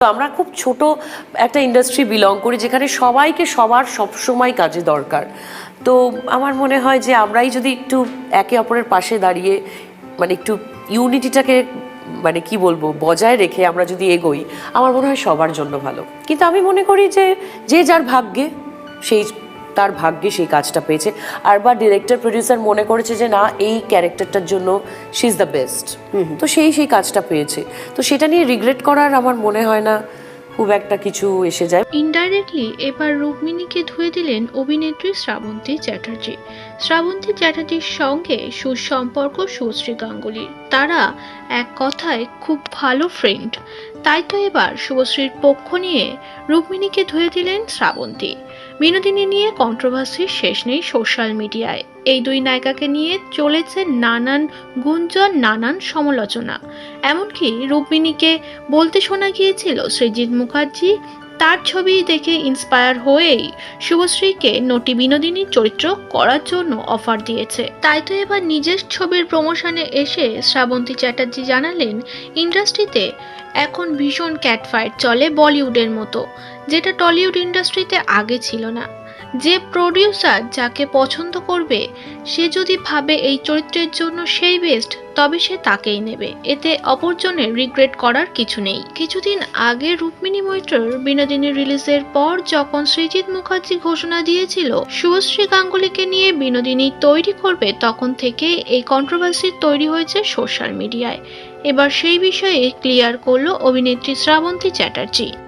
আমরা খুব ছোট একটা ইন্ডাস্ট্রি বিলং করি যেখানে সবাইকে সবার সবসময় কাজে দরকার। তো আমার মনে হয় যে আমরাই যদি একটু একে অপরের পাশে দাঁড়িয়ে মানে একটু ইউনিটিটাকে মানে কি বলব, বজায় রেখে আমরা যদি এগোই, আমার মনে হয় সবার জন্য ভালো। কিন্তু আমি মনে করি যে যে যার ভাগ্যে, সেই তার ভাগ্যে সেই কাজটা পেয়েছে। আর বা ডিরেক্টর প্রডিউসার মনে করেছে যে না এই ক্যারেক্টারটার জন্য শি ইজ দ্য বেস্ট তো সেই সেই কাজটা পেয়েছে। তো সেটা নিয়ে রিগ্রেট করার আমার মনে হয় না খুব একটা কিছু এসে যায়। ইনডাইরেক্টলি এবার রুক্মিণীকে ধুয়ে দিলেন অভিনেত্রী শ্রাবন্তী চ্যাটার্জি। শ্রাবন্তী চ্যাটার্জির সঙ্গে সুসম্পর্ক সুশ্রী গাঙ্গুলির। তারা এক কথায় খুব ভালো ফ্রেন্ড তাই তো এবার শুভশ্রীর পক্ষ নিয়ে রুক্মিণীকে ধুয়ে দিলেন শ্রাবন্তী। বিনোদিনী নিয়ে কন্ট্রোভার্সির শেষ নেই সোশ্যাল মিডিয়ায়। এই দুই নায়িকাকে নিয়ে চলেছে নানান গুঞ্জন, নানান সমালোচনা। এমনকি রুক্মিণীকে বলতে শোনা গিয়েছিল সৃজিৎ মুখার্জি তার ছবি দেখে ইন্সপায়ার হয়েই শুভশ্রীকে নটি বিনোদিনী চরিত্র করার জন্য অফার দিয়েছে। তাই তো এবার নিজের ছবির প্রমোশনে এসে শ্রাবন্তী চ্যাটার্জি জানালেন ইন্ডাস্ট্রিতে এখন ভীষণ ক্যাটফাইট চলে বলিউডের মতো, যেটা টলিউড ইন্ডাস্ট্রিতে আগে ছিল না। যে প্রডিউসার যাকে পছন্দ করবে, সে যদি ভাবে এই চরিত্রের জন্য সেই বেস্ট তবে সে তাকেই নেবে। এতে অপরজনের রিগ্রেট করার কিছু নেই। কিছুদিন আগে রুক্মিণী মৈত্রর বিনোদিনী রিলিজের পর যখন সৃজিৎ মুখার্জি ঘোষণা দিয়েছিল, শুভশ্রী গাঙ্গুলিকে নিয়ে বিনোদিনী তৈরি করবে, তখন থেকে এই কন্ট্রোভার্সি তৈরি হয়েছে সোশ্যাল মিডিয়ায় এবার সেই বিষয়ে ক্লিয়ার করল অভিনেত্রী শ্রাবন্তী চ্যাটার্জি।